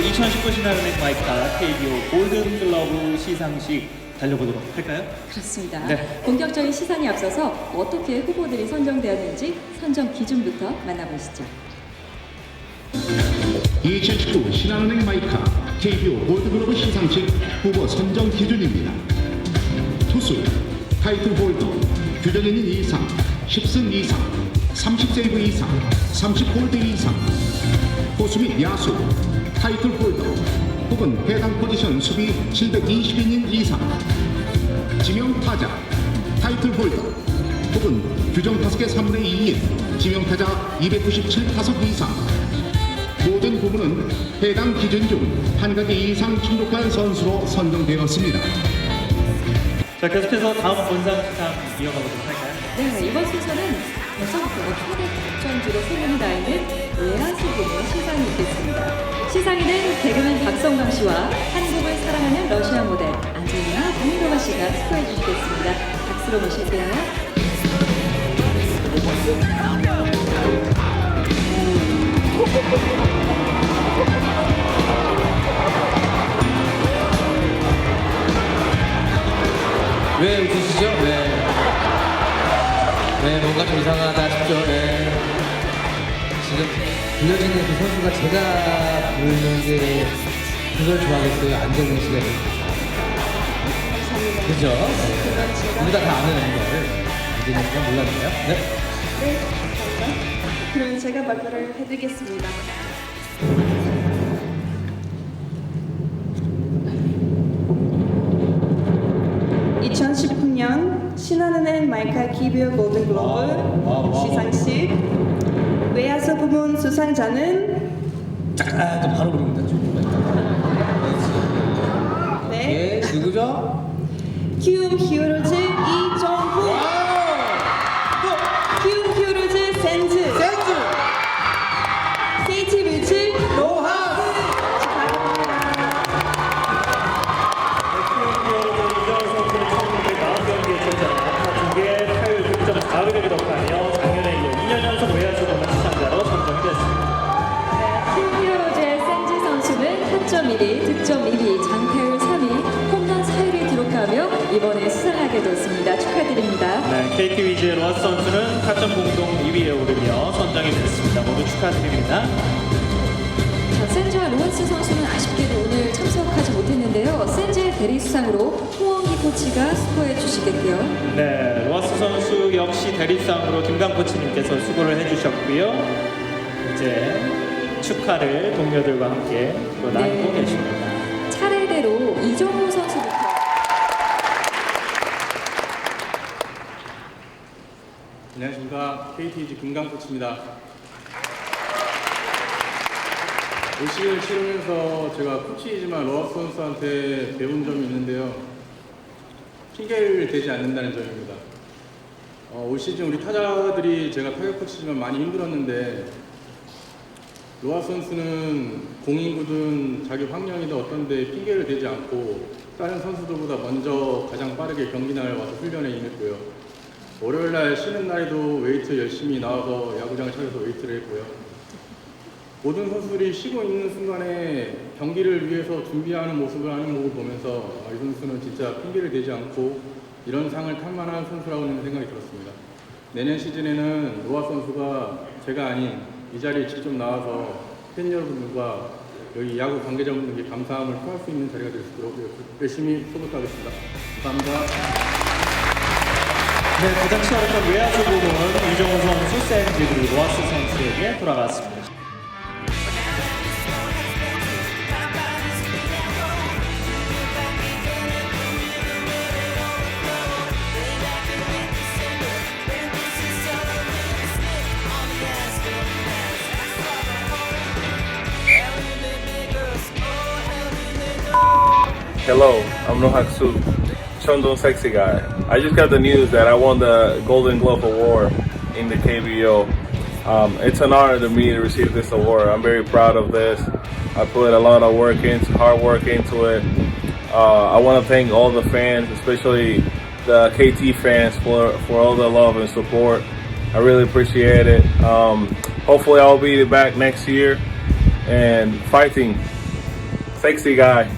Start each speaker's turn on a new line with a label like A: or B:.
A: 본격적으로 2019 신한은행 마이카 KBO 골든 글러브 시상식 달려보도록 할까요?
B: 그렇습니다.
A: 네.
B: 본격적인 시상에 앞서서 어떻게 후보들이 선정되었는지 선정 기준부터 만나보시죠.
C: 2019 신한은행 마이카 KBO 골드글러브 시상식 후보 선정 기준입니다. 투수 타이틀 홀더 규정인인 이상 10승 이상 30세이브 이상 30홀드 이상 포수 및 야수 타이틀 홀더 혹은 해당 포지션 수비 720이닝 이상 지명 타자 타이틀 홀더 혹은 규정 타석의 3분의 2인 지명 타자 297타석 이상 모든 부분은 해당 기준 중 한 가지 이상 충족한 선수로 선정되었습니다.
A: 자, 계속해서 다음 본상 시상 이어가보도록 할까요?
B: 네, 이번 순서는 벌써부터 초대 작전주로 소문이 나 박성광 씨와 한국을 사랑하는 러시아 모델 안젤리나 다미로바 씨가 수고해 주시겠습니다. 박수로 모실게요.
D: 왜 웃으시죠? 네. 네, 뭔가 좀 이상하다 싶죠? 네. 지금 불려지는 그 선수가 제가 부르는 게 그걸 좋아하겠어요? 안정근 씨가 그죠? 네. 우리가 다 아는 앵걸. 이제는 몰랐네요. 네.
E: 네, 감사합니다. 그럼 제가 발표를 해드리겠습니다. (2019년) 신한은행 마이카 키비오 골든글로브 시상식 외야수 부문 수상자는
D: 잠깐, 좀 바로 부릅니다. 누구죠?
E: 키움 히어로즈 이정후 키움 히어로즈 센즈
D: 센즈!
E: KT 뮤직
D: 로하!
A: 경기에 타율 득점 400을 기록하며 작년에 이어 2년 연속 외야수 공헌 시상자로 선정이 됐습니다.
B: 팀 히어로즈의 센지 선수는 타점 1위, 득점 1위, 이번에 수상하게 됐습니다. 축하드립니다.
A: 네, KT 위즈의 로하스 선수는 타점 공동 2위에 오르며 선정이 됐습니다. 모두 축하드립니다.
B: 자, 센즈와 로하스 선수는 아쉽게도 오늘 참석하지 못했는데요. 센즈의 대리 수상으로 홍원기 코치가 수고해 주시겠고요.
A: 네, 로하스 선수 역시 대립상으로 김강 코치님께서 수고를 해주셨고요. 이제 축하를 동료들과 함께 또 나누고
B: 네.
A: 계십니다.
B: 차례대로 이정호 선수부터
F: 안녕하십니까 KTG 김강 코치입니다. 올 시즌을 치르면서 제가 코치이지만 로아 선수한테 배운 점이 있는데요. 핑계를 대지 않는다는 점입니다. 어, 올 시즌 우리 타자들이 제가 타격 코치지만 많이 힘들었는데 로아 선수는 공인구든 자기 환경이든 어떤데 핑계를 대지 않고 다른 선수들보다 먼저 가장 빠르게 경기장을 와서 훈련에 임했고요. 월요일 날 쉬는 날에도 웨이트 열심히 나와서 야구장을 찾아서 웨이트를 했고요. 모든 선수들이 쉬고 있는 순간에 경기를 위해서 준비하는 모습을 하는 모습을 보면서 아, 이 선수는 진짜 핑계를 대지 않고 이런 상을 탈 만한 선수라고는 생각이 들었습니다. 내년 시즌에는 노아 선수가 제가 아닌 이 자리에 직접 나와서 팬 여러분들과 여기 야구 관계자분들께 감사함을 표할 수 있는 자리가 될 수 있도록 열심히 소극하겠습니다. 감사합니다.
A: 네, 가장 치열했던 외야수 부분은 이정호 선수, 샌즈 그리고 로하스 선수에게 돌아갔습니다.
G: Hello, I'm Chondon Sexy Guy. I just got the news that I won the Golden Glove Award in the KBO. Um, it's an honor to me to receive this award. I'm very proud of this. I put a lot of work into, hard work into it. Uh, I want to thank all the fans, especially the KT fans, for for all the love and support. I really appreciate it. Um, hopefully, I'll be back next year and fighting sexy guy.